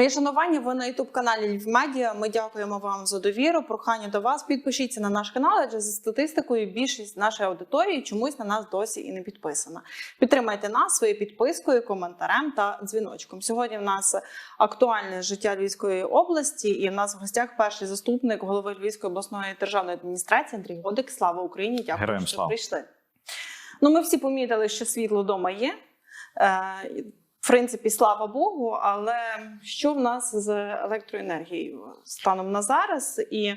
Мої шанування, ви на youtube каналі Львів Медіа. Ми дякуємо вам за довіру. Прохання до вас. Підпишіться на наш канал, адже за статистикою більшість нашої аудиторії чомусь на нас досі і не підписана. Підтримайте нас своєю підпискою, коментарем та дзвіночком. Сьогодні в нас актуальне життя Львівської області, і в нас в гостях перший заступник голови Львівської обласної державної адміністрації Андрій Годик. Слава Україні! Дякую, Героям що слава. прийшли. Ну, ми всі помітили, що світло вдома є. В принципі, слава Богу, але що в нас з електроенергією станом на зараз, і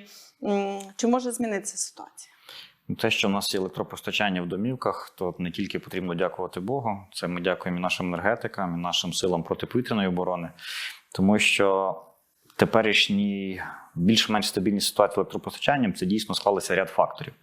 чи може змінитися ситуація? Те, що в нас є електропостачання в домівках, то не тільки потрібно дякувати Богу, це ми дякуємо і нашим енергетикам, і нашим силам протиповітряної оборони, тому що теперішній більш-менш стабільні ситуації з електропостачанням це дійсно склалися ряд факторів.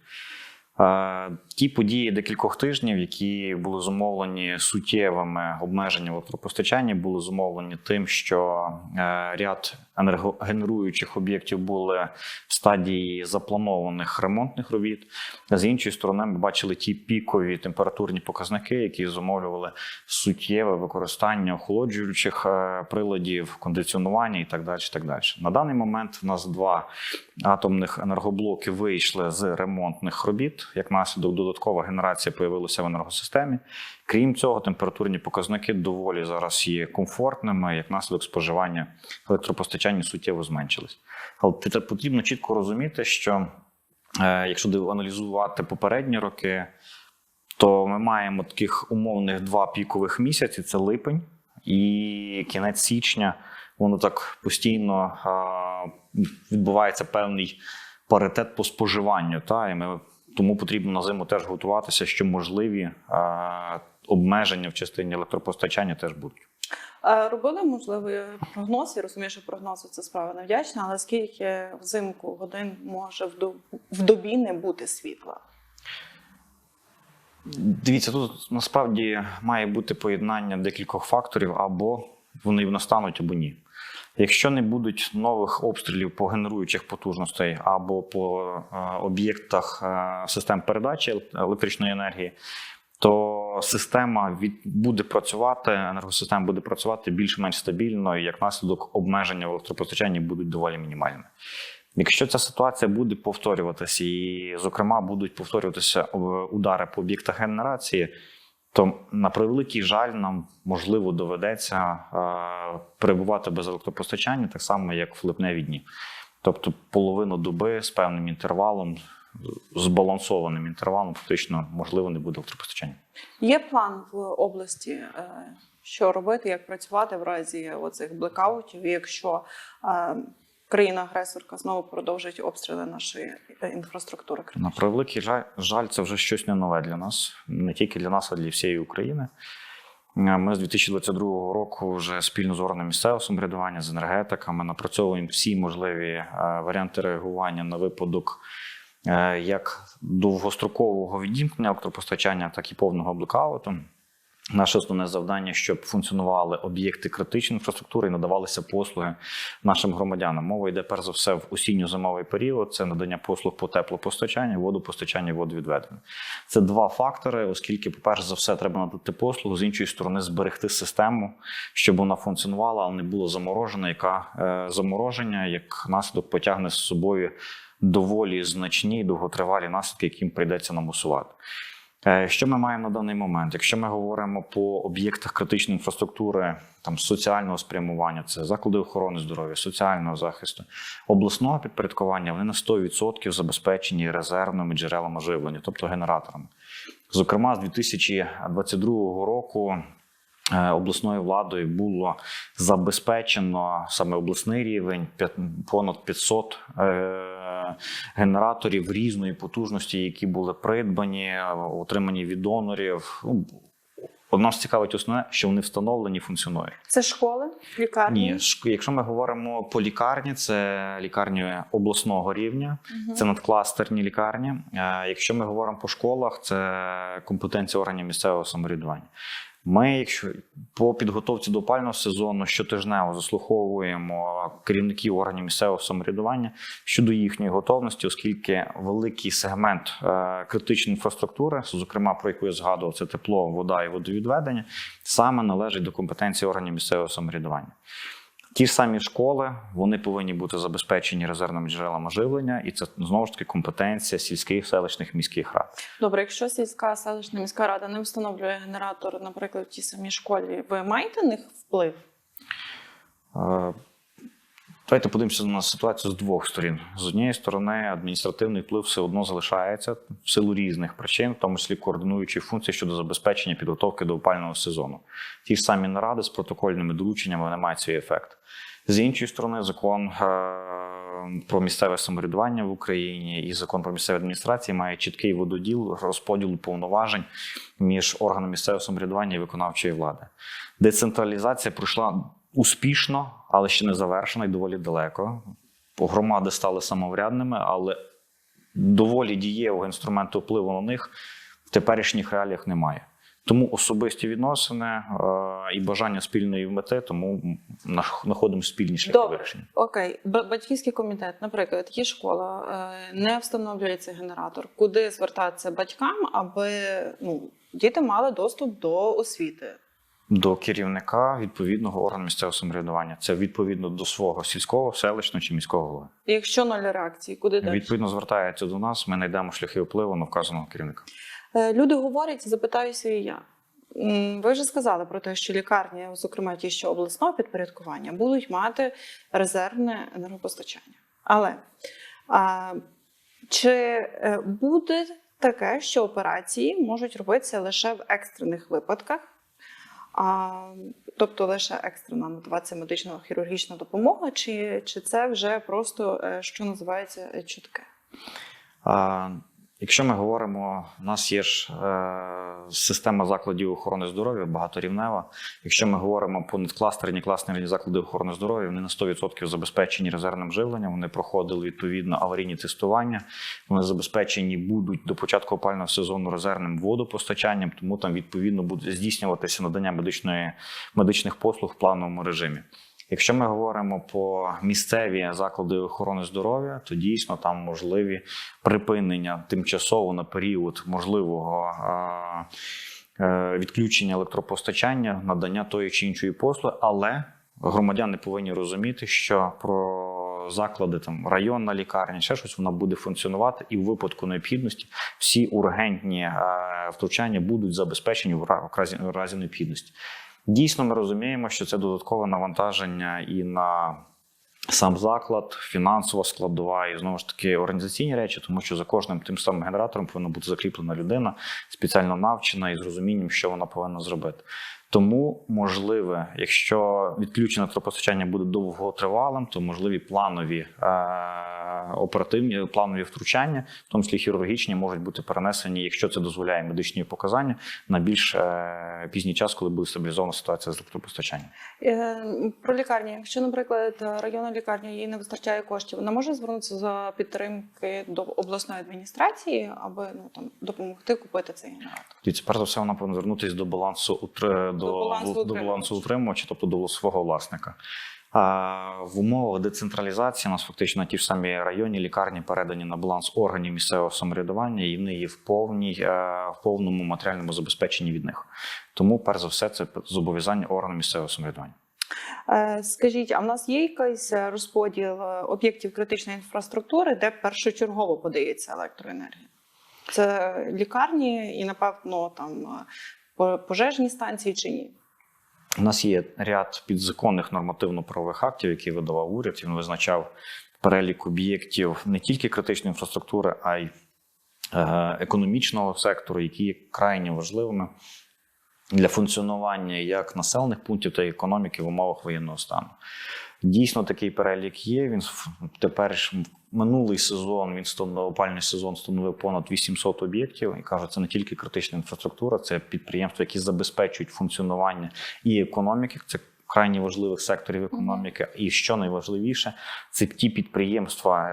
Ті події декількох тижнів, які були зумовлені суттєвими обмеженнями електропостачання, були зумовлені тим, що е, ряд енергогенеруючих об'єктів були в стадії запланованих ремонтних робіт. З іншої сторони, ми бачили ті пікові температурні показники, які зумовлювали суттєве використання охолоджуючих е, приладів, кондиціонування і так далі. Так далі. На даний момент в нас два атомних енергоблоки вийшли з ремонтних робіт. Як наслідок, додаткова генерація появилася в енергосистемі. Крім цього, температурні показники доволі зараз є комфортними. Як наслідок споживання електропостачання суттєво зменшились. Але пот- потрібно чітко розуміти, що е, якщо аналізувати попередні роки, то ми маємо таких умовних два пікових місяці: це липень і кінець січня. Воно так постійно а, відбувається певний паритет по споживанню. Та, і ми, тому потрібно на зиму теж готуватися, що можливі а, обмеження в частині електропостачання теж будуть. Е, Робили можливий прогноз. Я розумію, що прогнози це справа невдячна, але скільки взимку годин може в добі не бути світла? Дивіться, тут насправді має бути поєднання декількох факторів, або вони настануть, або ні. Якщо не будуть нових обстрілів по генеруючих потужностей або по е, об'єктах е, систем передачі електричної енергії, то система від, буде працювати, енергосистема буде працювати більш-менш стабільно, і як наслідок обмеження в електропостачанні будуть доволі мінімальними. Якщо ця ситуація буде повторюватися, і, зокрема, будуть повторюватися е, удари по об'єктах генерації, то на превеликий жаль, нам можливо доведеться е, перебувати без електропостачання, так само як в липневі дні. Тобто половину доби з певним інтервалом, збалансованим інтервалом, фактично можливо не буде електропостачання. Є план в області, е, що робити, як працювати в разі оцих блекаутів, якщо е, країна-агресорка знову продовжить обстріли нашої інфраструктури. На превеликий жаль, жаль, це вже щось не нове для нас, не тільки для нас, а для всієї України. Е, Ми з 2022 року вже спільно з органами місцевого самоврядування, з енергетиками напрацьовуємо всі можливі варіанти реагування на випадок як довгострокового відімкнення електропостачання, так і повного блекауту. Наше основне завдання, щоб функціонували об'єкти критичної інфраструктури і надавалися послуги нашим громадянам. Мова йде перш за все в осінньо-зимовий період. Це надання послуг по теплопостачанню, водопостачанню, водовідведенню. Це два фактори, оскільки, по-перше, за все, треба надати послугу, з іншої сторони, зберегти систему, щоб вона функціонувала, але не було заморожена, яка е, замороження як наслідок потягне з собою доволі значні і довготривалі наслідки, яким прийдеться нам усувати. Е, Що ми маємо на даний момент? Якщо ми говоримо по об'єктах критичної інфраструктури, там соціального спрямування, це заклади охорони здоров'я, соціального захисту, обласного підпорядкування, вони на 100% забезпечені резервними джерелами живлення, тобто генераторами. Зокрема, з 2022 року обласною владою було забезпечено саме обласний рівень понад 500 е, генераторів різної потужності, які були придбані, е, отримані від донорів. Ну, от Нас цікавить основне, що вони встановлені, функціонують. Це школи, лікарні? Ні, якщо ми говоримо по лікарні, це лікарні обласного рівня, Мгм. це надкластерні лікарні. Е, Якщо ми говоримо по школах, це компетенція органів місцевого самоврядування. Ми, якщо по підготовці до опального сезону щотижнево заслуховуємо керівників органів місцевого самоврядування щодо їхньої готовності, оскільки великий сегмент е, критичної інфраструктури, зокрема про яку я згадував, це тепло, вода і водовідведення, саме належить до компетенції органів місцевого самоврядування. Ті ж самі школи вони повинні бути забезпечені резервними джерелами живлення, і це знову ж таки компетенція сільських, селищних, міських рад. Добре, якщо сільська селищна міська рада не встановлює генератор, наприклад, в тій самій школі, ви маєте на них вплив? Давайте подивимося на ситуацію з двох сторін. З однієї сторони, адміністративний вплив все одно залишається в силу різних причин, в тому числі координуючі функції щодо забезпечення підготовки до опального сезону. Ті ж самі наради з протокольними дорученнями вони мають свій ефект. З іншої сторони, закон е, про місцеве самоврядування в Україні і закон про місцеві адміністрації має чіткий вододіл розподілу повноважень між органами місцевого самоврядування і виконавчої влади. Децентралізація пройшла успішно, але ще не завершена і доволі далеко. Громади стали самоврядними, але доволі дієвого інструменту впливу на них в теперішніх реаліях немає. Тому особисті відносини е, і бажання спільної мети, тому знаходимо спільні шляхи Добре. вирішення. Окей, Б- батьківський комітет, наприклад, є школа, е, не встановлюється генератор. Куди звертатися батькам, аби ну, діти мали доступ до освіти? До керівника відповідного органу місцевого самоврядування. Це відповідно до свого сільського, селищного чи міського голови. Якщо нуль реакції, куди далі? Відповідно звертається до нас. Ми знайдемо шляхи впливу на вказаного керівника. Е, Люди говорять, запитаюся і я. Ви вже сказали про те, що лікарні, зокрема ті, що обласного підпорядкування, будуть мати резервне енергопостачання. Але а, чи е, буде таке, що операції можуть робитися лише в екстрених випадках? Тобто лише екстрена надаватися медично-хірургічна допомога, чи, чи це вже просто, е, що називається, чутке? А, якщо ми говоримо, у нас є ж е, система закладів охорони здоров'я багаторівнева. Якщо ми говоримо по надкластерні кластерні заклади охорони здоров'я, вони на 100% забезпечені резервним живленням. Вони проходили відповідно аварійні тестування. Вони забезпечені будуть до початку опального сезону резервним водопостачанням, тому там відповідно буде здійснюватися надання медичної медичних послуг в плановому режимі. Якщо ми говоримо по місцеві заклади охорони здоров'я, то дійсно там можливі припинення тимчасово на період можливого е, відключення електропостачання, надання тої чи іншої послуги, але громадяни повинні розуміти, що про заклади там районна лікарня, ще щось вона буде функціонувати, і в випадку необхідності всі ургентні е, втручання будуть забезпечені в разі необхідності. Дійсно, ми розуміємо, що це додаткове навантаження і на сам заклад, фінансова складова і знову ж таки організаційні речі, тому що за кожним тим самим генератором повинна бути закріплена людина, спеціально навчена і з розумінням, що вона повинна зробити. Тому можливе, якщо відключення електропостачання буде довготривалим, то можливі планові е, оперативні планові втручання, в тому числі хірургічні, можуть бути перенесені, якщо це дозволяє медичні показання, на більш е, пізній час, коли буде стабілізована ситуація з електропостачанням. Е, Про лікарні. Якщо, наприклад, районна лікарня їй не вистачає коштів, вона може звернутися за підтримки до обласної адміністрації, аби ну там допомогти купити цей генератор. Дивіться, перш за все, вона повинна звернутися до балансу до, До балансу утримувача. тобто до свого власника. А в умовах децентралізації у нас фактично ті ж самі районні лікарні передані на баланс органів місцевого самоврядування, і вони є в повній е, в повному матеріальному забезпеченні від них. Тому, перш за все, це зобов'язання органів місцевого самоврядування. Е, Скажіть, а в нас є якийсь розподіл е, об'єктів критичної інфраструктури, де першочергово подається електроенергія? Це лікарні і, напевно, там пожежні станції чи ні? У нас є ряд підзаконних нормативно-правових актів, які видавав уряд. Він визначав перелік об'єктів не тільки критичної інфраструктури, а й е, економічного сектору, які є крайне важливими для функціонування як населених пунктів, та економіки в умовах воєнного стану. Дійсно, такий перелік є. Він тепер минулий сезон, він станов- опальний сезон становив понад 800 об'єктів. І кажу, це не тільки критична інфраструктура, це підприємства, які забезпечують функціонування і економіки. Це крайні важливих секторів економіки. І що найважливіше, це ті підприємства,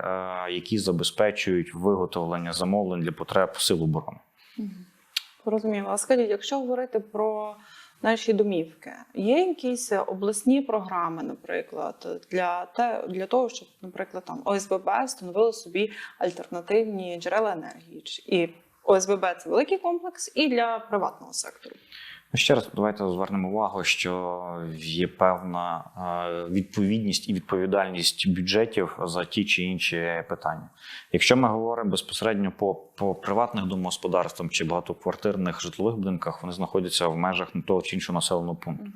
е, які забезпечують виготовлення замовлень для потреб сил оборони. Розуміло. А скажіть, якщо говорити про наші домівки, є якісь обласні програми, наприклад, для те, для того, щоб, наприклад, там ОСББ встановило собі альтернативні джерела енергії, і ОСББ це великий комплекс, і для приватного сектору. Ну, Ще раз давайте звернемо увагу, що є певна е, відповідність і відповідальність бюджетів за ті чи інші питання. Якщо ми говоримо безпосередньо по, по приватних домогосподарствам чи багатоквартирних житлових будинках, вони знаходяться в межах того чи іншого населеного пункту.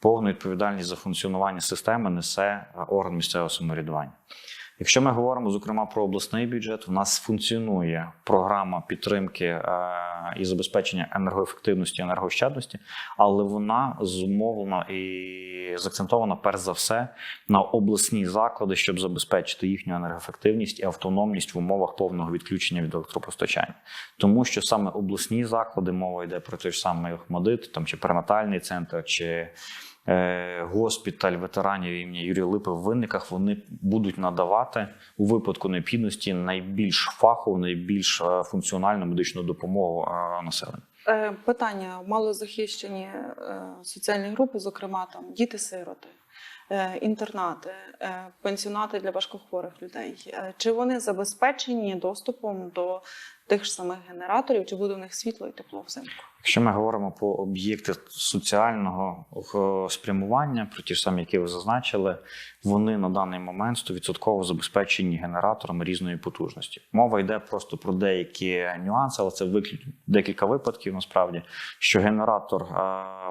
Повну відповідальність за функціонування системи несе е, орган місцевого самоврядування. Якщо ми говоримо зокрема про обласний бюджет, у нас функціонує програма підтримки е, і забезпечення енергоефективності, енергоощадності, але вона зумовлена і закцентована перш за все на обласні заклади, щоб забезпечити їхню енергоефективність і автономність в умовах повного відключення від електропостачання. Тому що саме обласні заклади, мова йде про той ж самий Охмадит, там чи перинатальний центр, чи госпіталь ветеранів імені Юрія Липи в винниках вони будуть надавати у випадку необхідності найбільш фахову, найбільш е, функціональну медичну допомогу е, населенню. Е, Питання малозахищені е, соціальні групи, зокрема там діти-сироти, е, інтернати, е, пенсіонати для важкохворих людей. Е, Чи вони забезпечені доступом до тих ж самих генераторів, чи буде у них світло і тепло взимку? Якщо ми говоримо про об'єкти соціального е, спрямування, про ті ж самі, які ви зазначили, вони на даний момент 100% забезпечені генераторами різної потужності. Мова йде просто про деякі нюанси, але це виклю- декілька випадків насправді, що генератор е,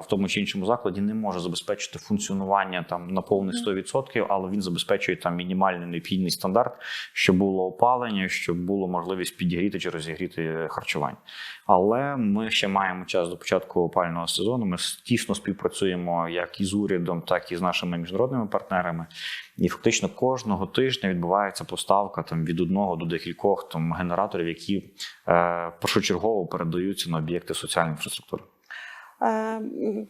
в тому чи іншому закладі не може забезпечити функціонування там на повних 100%, але він забезпечує там мінімальний необхідний стандарт, щоб було опалення, щоб було можливість підігріти чи розігріти харчування. Але ми ще маємо час до початку опального сезону. Ми тісно співпрацюємо як із урядом, так і з нашими міжнародними партнерами. І фактично кожного тижня відбувається поставка там від одного до декількох там генераторів, які е, першочергово передаються на об'єкти соціальної інфраструктури. Е,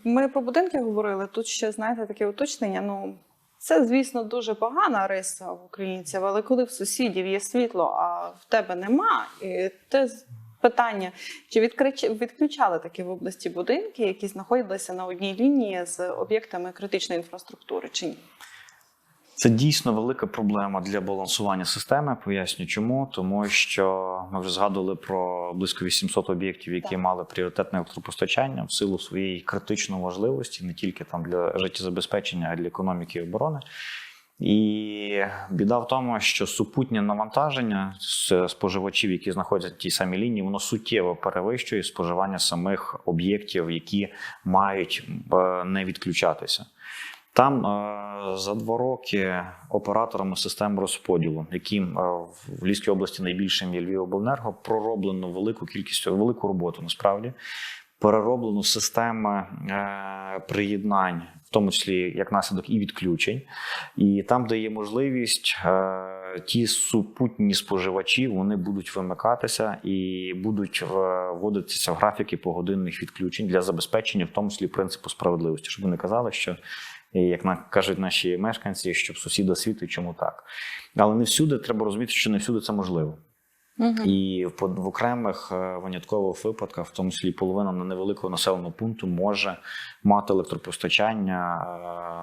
Ми про будинки говорили. Тут ще знаєте таке уточнення. Ну це, звісно, дуже погана риса в українців, але коли в сусідів є світло, а в тебе нема, і те питання: чи відключали такі в області будинки, які знаходилися на одній лінії з об'єктами критичної інфраструктури, чи ні? Це дійсно велика проблема для балансування системи. Поясню чому, тому що ми вже згадували про близько 800 об'єктів, які Так. мали пріоритетне електропостачання в силу своєї критичної важливості, не тільки там для життєзабезпечення, а й для економіки і оборони. І біда в тому, що супутнє навантаження з споживачів, які знаходяться на тій самій лінії, воно суттєво перевищує споживання самих об'єктів, які мають е, не відключатися. Там е, за два роки операторами систем розподілу, яким е, в Львівській області найбільшим є Львівобленерго, пророблено велику кількість велику роботу насправді. Перероблено системи е, приєднань, в тому числі як наслідок і відключень. І там, де є можливість, ті супутні споживачі вони будуть вимикатися і будуть вводитися в графіки погодинних відключень для забезпечення, в тому числі принципу справедливості, щоб ви не казали, що і, як кажуть наші мешканці, щоб сусіда світить, чому так. Але не всюди треба розуміти, що не всюди це можливо. І в, в окремих е, виняткових випадках, в тому числі половина на невеликого населеного пункту, може мати електропостачання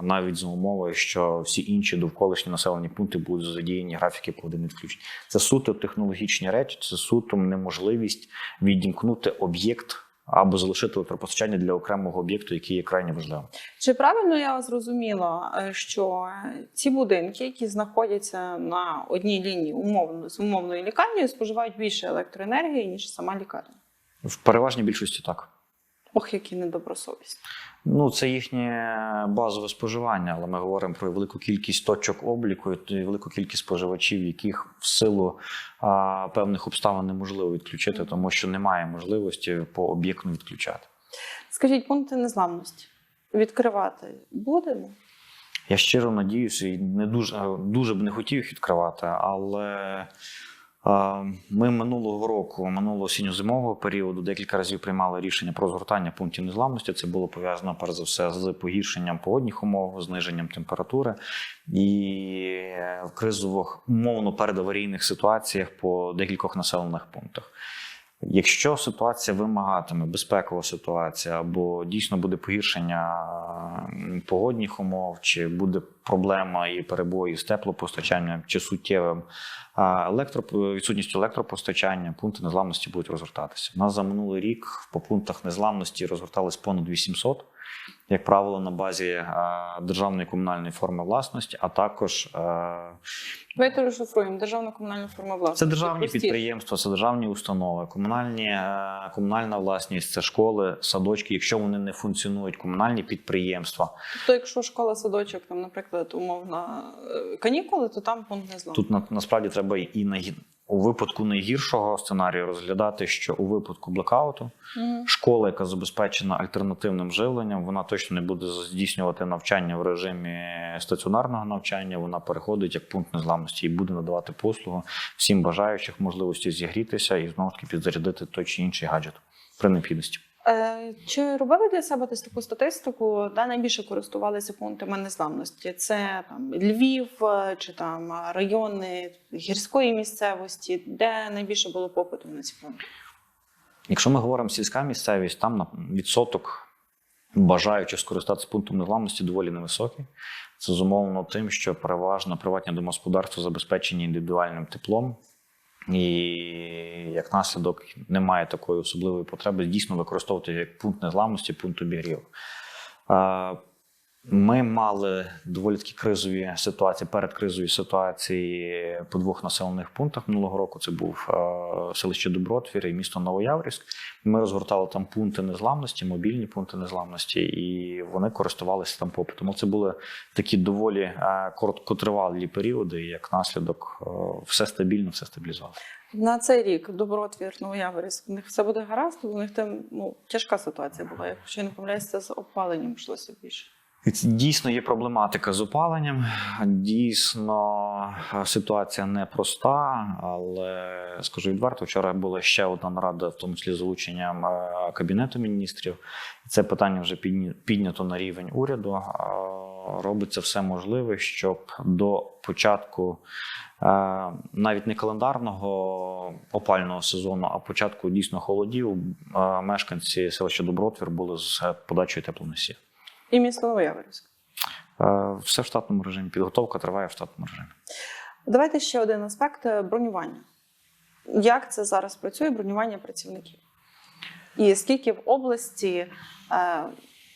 е, навіть за умовою, що всі інші довколишні населені пункти будуть задіяні графіки погодинних відключень. Це суто технологічні речі, це суто неможливість відімкнути об'єкт або залишити електропостачання для окремого об'єкту, який є крайне важливим. Чи правильно я зрозуміла, е, що ці будинки, які знаходяться на одній лінії умовно з умовною лікарнею, споживають більше електроенергії, ніж сама лікарня? В переважній більшості так. Ох, які недобросовісні. Ну, це їхнє базове споживання, але ми говоримо про велику кількість точок обліку і велику кількість споживачів, яких в силу а, певних обставин неможливо відключити, тому що немає можливості по об'єкту відключати. Скажіть, пункти незламності відкривати будемо? Я щиро надіюся, і не дуже, дуже б не хотів їх відкривати, але ми минулого року, минулого осінньо-зимового періоду, декілька разів приймали рішення про згортання пунктів незламності. Це було пов'язано перш за все з погіршенням погодних умов, зниженням температури і в кризових умовно передаварійних ситуаціях по декількох населених пунктах. Якщо ситуація вимагатиме безпекова ситуація або дійсно буде погіршення погодних умов, чи буде проблема і перебої з теплопостачанням, чи суттєвим електро, відсутністю електропостачання, пункти незламності будуть розгортатися. У нас за минулий рік по пунктах незламності розгортались понад 800, як правило, на базі державної комунальної форми власності, а також а, Давайте розшифруємо державна комунальна форма власності. це державні Простіше. підприємства, це державні установи, комунальні, е, комунальна власність, це школи, садочки. Якщо вони не функціонують, комунальні підприємства. То якщо школа, садочок, там, наприклад, умовно е, канікули, то там пункт не зламу. Тут на, насправді треба і на у випадку найгіршого сценарію розглядати, що у випадку блекауту Мгм. школа, яка забезпечена альтернативним живленням, вона точно не буде здійснювати навчання в режимі стаціонарного навчання. Вона переходить як пункт незламності і буде надавати послугу всім бажаючих можливості зігрітися і знову ж таки підзарядити той чи інший гаджет при необхідності. Е, Чи робили для себе десь таку статистику, де найбільше користувалися пунктами незламності? Це там Львів е, чи там райони гірської місцевості, де найбільше було попиту на ці пункти? Якщо ми говоримо сільська місцевість, там на- відсоток бажаючих скористатися пунктом незламності доволі невисокий. Це зумовлено тим, що переважно приватні домогосподарства забезпечені індивідуальним теплом, і як наслідок немає такої особливої потреби дійсно використовувати як пункт незламності, пункт обігріву. Ми мали доволі такі кризові ситуації, передкризові ситуації по двох населених пунктах минулого року. Це був е, селище Добротвір і місто Новояврівськ. Ми розгортали там пункти незламності, мобільні пункти незламності, і вони користувалися там попитом. Це були такі доволі е, короткотривалі періоди. І як наслідок, е, все стабільно, все стабілізувалося. На цей рік добротвір Новояворівськ, у них все буде гаразд, у них там ну, тяжка ситуація була. Якщо я не помиляюся, з опаленням йшлося більше. Дійсно є проблематика з опаленням. Дійсно, ситуація непроста, але скажу відверто, вчора була ще одна нарада, в тому числі з залученням е, кабінету міністрів. Це питання вже піднято на рівень уряду. Е, Робиться все можливе, щоб до початку е, навіть не календарного опального сезону, а початку дійсно холодів, мешканці селища Добротвір були з подачею теплоносія. І місто Новояворівськ. Е, Все в штатному режимі. Підготовка триває в штатному режимі. Давайте ще один аспект е, бронювання. Як це зараз працює бронювання працівників? І скільки в області е,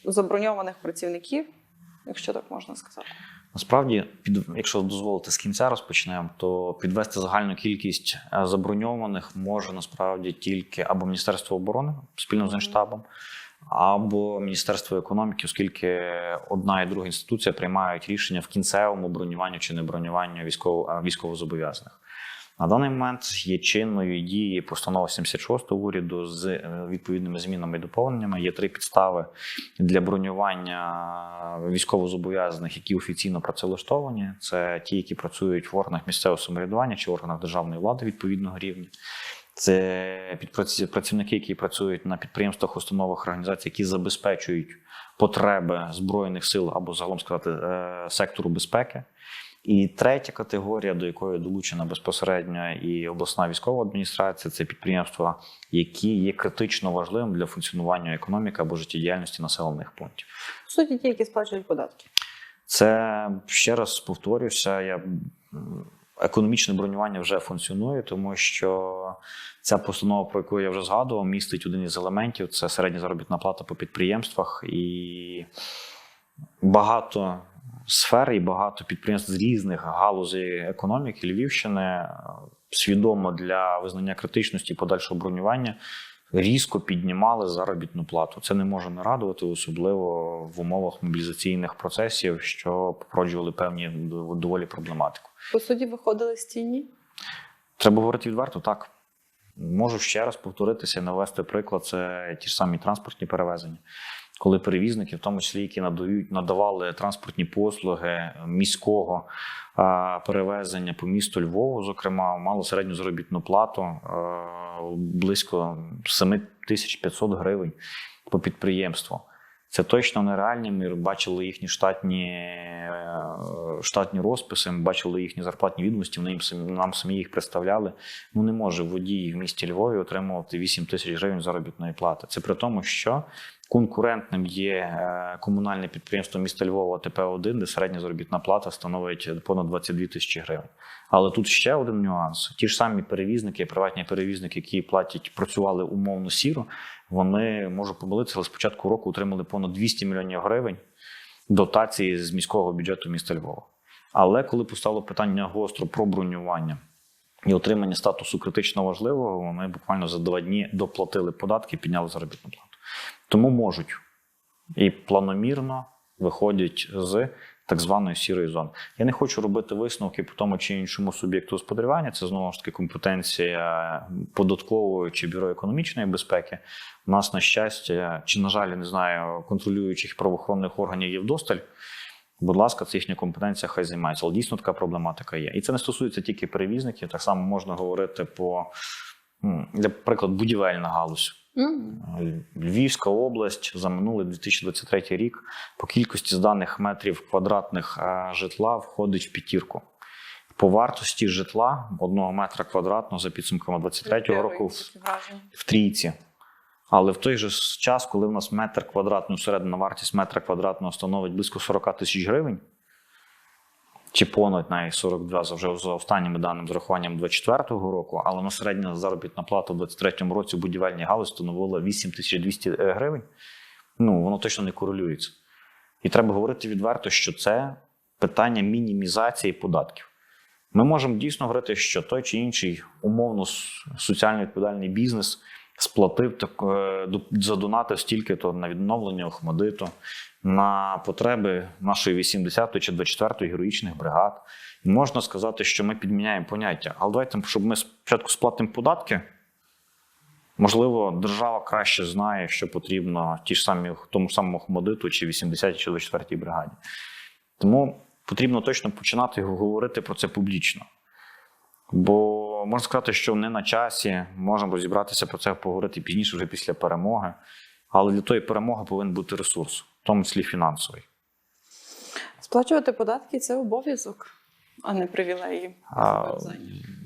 заброньованих працівників, якщо так можна сказати? Насправді, під, якщо дозволити з кінця розпочнемо, то підвести загальну кількість е, заброньованих може насправді тільки або Міністерство оборони спільно з Генштабом, або Міністерство економіки, оскільки одна і друга інституція приймають рішення в кінцевому бронюванню чи не бронюванню військово, е, військовозобов'язаних. На даний момент є чинною і діє постанова 76 уряду з е, відповідними змінами і доповненнями. Є три підстави для бронювання військовозобов'язаних, які офіційно працевлаштовані. Це ті, які працюють в органах місцевого самоврядування чи органах державної влади відповідного рівня. Це працівники, які працюють на підприємствах, установах, організаціях, які забезпечують потреби збройних сил або загалом сказати е, сектору безпеки. І третя категорія, до якої долучена безпосередньо і обласна військова адміністрація, це підприємства, які є критично важливим для функціонування економіки або життєдіяльності населених пунктів. В суті, ті, які сплачують податки. Це ще раз повторюся. Я економічне бронювання вже функціонує, тому що ця постанова, про яку я вже згадував, містить один із елементів: це середня заробітна плата по підприємствах і багато сфер і багато підприємств з різних галузей економіки Львівщини свідомо для визнання критичності і подальшого бронювання різко піднімали заробітну плату. Це не може не радувати, особливо в умовах мобілізаційних процесів, що породжували певні доволі проблематику. По суті, виходили з тіні. Треба говорити відверто, так. Можу ще раз повторитися навести приклад: це ті ж самі транспортні перевезення. Коли перевізники, в тому числі, які надають, надавали транспортні послуги міського перевезення по місту Львову, зокрема, мали середню заробітну плату близько 7500 гривень по підприємству. Це точно нереальні. Ми бачили їхні штатні, е, штатні розписи, ми бачили їхні зарплатні відомості, вони нам самі їх представляли. Ну не може водій в місті Львові отримувати 8 тисяч гривень заробітної плати. Це при тому, що Конкурентним є е, комунальне підприємство міста Львова ТП-1, де середня заробітна плата становить понад 22 тисячі гривень. Але тут ще один нюанс: ті ж самі перевізники, приватні перевізники, які платять, працювали умовно сіро, вони можу помилитися, але з початку року отримали понад 200 мільйонів гривень дотації з міського бюджету міста Львова. Але коли постало питання гостро про бронювання і отримання статусу критично важливого, вони буквально за два дні доплатили податки, і підняли заробітну плату. Тому можуть і планомірно виходять з так званої сірої зони. Я не хочу робити висновки по тому чи іншому суб'єкту господарювання. Це знову ж таки компетенція податкової чи бюро економічної безпеки. У нас, на щастя, чи, на жаль, не знаю, контролюючих правоохоронних органів є вдосталь. Будь ласка, це їхня компетенція, хай займається. Але дійсно така проблематика є. І це не стосується тільки перевізників. Так само можна говорити по, для прикладу, будівельна галузь. Львівська область за минулий 2023 рік по кількості зданих метрів квадратних е, житла входить в п'ятірку. По вартості житла одного метра квадратного за підсумками 2023 року в, в трійці. Але в той же час, коли в нас метр квадратний, середня вартість метра квадратного становить близько 40 тисяч гривень, чи понад навіть 42 за вже за останніми даними з рахуванням 24-го року, але на середня заробітна плата в 23-му році в будівельній галузі становила 8200 гривень. Ну, воно точно не корелюється. І треба говорити відверто, що це питання мінімізації податків. Ми можемо дійсно говорити, що той чи інший умовно соціально відповідальний бізнес сплатив так, е, задонатив стільки-то на відновлення Охмадиту, на потреби нашої 80-ї чи 24-ї героїчних бригад. І можна сказати, що ми підміняємо поняття. Але давайте, щоб ми спочатку сплатимо податки. Можливо, держава краще знає, що потрібно ті ж самі тому ж самому Охмадиту чи 80-й чи 24-й бригаді. Тому потрібно точно починати говорити про це публічно. Бо можна сказати, що не на часі, можемо розібратися про це, поговорити пізніше, вже після перемоги. Але для тої перемоги повинен бути ресурс, в тому числі фінансовий. Сплачувати податки це обов'язок, а не привілеї. А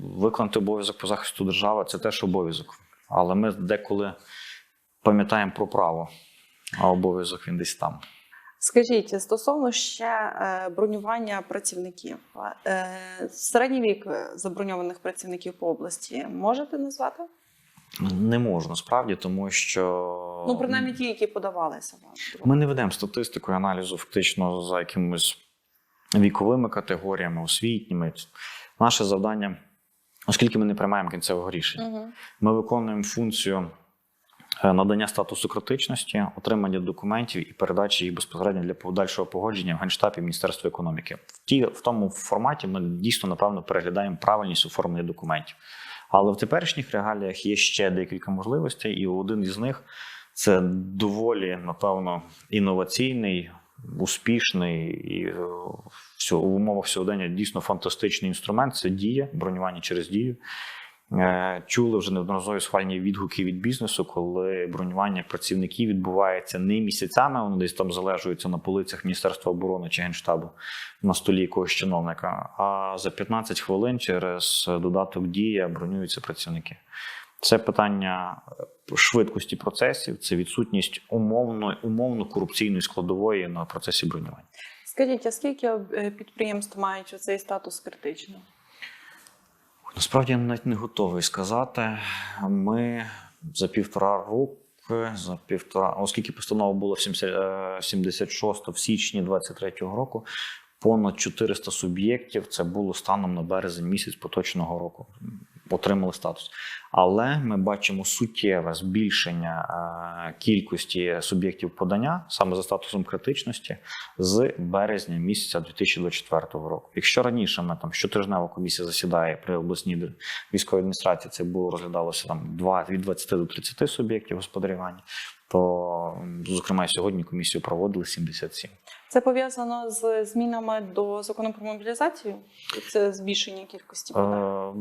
виконати обов'язок по захисту держави це теж обов'язок. Але ми деколи пам'ятаємо про право, а обов'язок він десь там. Скажіть, стосовно ще е, бронювання працівників, е, середній вік е, заброньованих працівників по області можете назвати? Не можу насправді, тому що Ну, принаймні ті, які подавалися вам. Ми не ведемо статистику і аналізу фактично за якимись віковими категоріями, освітніми. Наше завдання, оскільки ми не приймаємо кінцевого рішення, Угу. ми виконуємо функцію надання статусу критичності, отримання документів і передачі їх безпосередньо для подальшого погодження в Генштабі Міністерства економіки. В, ті, в тому форматі ми дійсно напевно переглядаємо правильність оформлення документів. Але в теперішніх реаліях є ще декілька можливостей, і один із них це доволі, напевно, інноваційний, успішний і е, в умовах сьогодення дійсно фантастичний інструмент. Це дія, бронювання через дію. Е, Чули вже неодноразові схвальні відгуки від бізнесу, коли бронювання працівників відбувається не місяцями, вони десь там залежуються на полицях Міністерства оборони чи Генштабу на столі якогось чиновника. А за 15 хвилин через додаток дія бронюються працівники. Це питання швидкості процесів, це відсутність умовно, умовно корупційної складової на процесі бронювання. Скажіть, а скільки е, підприємств мають цей статус критичного? Насправді я навіть не готовий сказати. Ми за півтора року, за півтора, оскільки постанова була в 70, е, 76 в січні 23-го року, понад 400 суб'єктів це було станом на березень місяць поточного року. Отримали статус. Але ми бачимо суттєве збільшення е, кількості суб'єктів подання саме за статусом критичності з березня місяця 2024 року. Якщо раніше ми там щотижнева комісія засідає при обласній військовій адміністрації, це було розглядалося там два від 20 до 30 суб'єктів господарювання, то зокрема сьогодні комісію проводили 77. Це пов'язано з змінами до закону про мобілізацію? Це збільшення кількості подань? Е,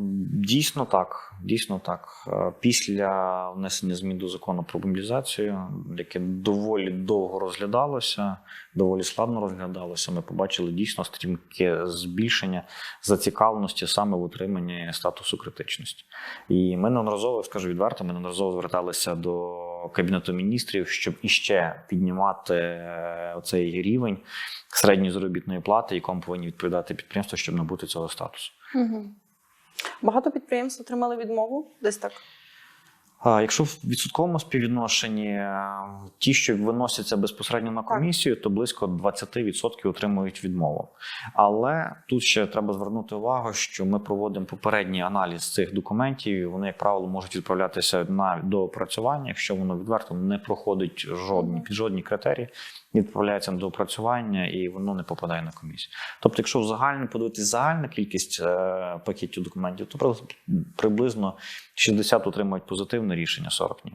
Дійсно так. Дійсно так. Е, Після внесення змін до закону про мобілізацію, яке доволі довго розглядалося, доволі складно розглядалося, ми побачили дійсно стрімке збільшення зацікавленості саме в утриманні статусу критичності. І ми неодноразово, скажу відверто, ми неодноразово зверталися до Кабінету міністрів, щоб іще піднімати е, оцей рівень середньої заробітної плати, якому повинні відповідати підприємства, щоб набути цього статусу. Угу. Багато підприємств отримали відмову десь так. Якщо в відсотковому співвідношенні е, ті, що виносяться безпосередньо на комісію, то близько 20% отримують відмову. Але тут ще треба звернути увагу, що ми проводимо попередній аналіз цих документів. і Вони, як правило, можуть відправлятися на доопрацювання, якщо воно відверто не проходить жодні під жодні критерії, відправляється на доопрацювання і воно не попадає на комісію. Тобто, якщо в загальну подивитись загальну кількість е, пакетів документів, то при- приблизно 60 отримують позитивне рішення, 40 ні.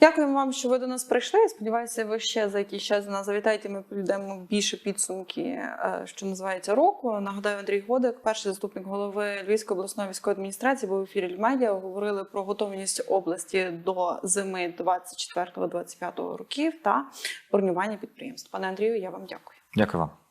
Дякуємо вам, що ви до нас прийшли. Сподіваюся, ви ще за якийсь час до нас завітаєте. Ми підемо більше підсумки, е, що називається року. Нагадаю, Андрій Годик, перший заступник голови Львівської обласної військової адміністрації, був в ефірі Львмедіа. Говорили про готовність області до зими 24-25 років та бронювання підприємств. Пане Андрію, я вам дякую. Дякую вам.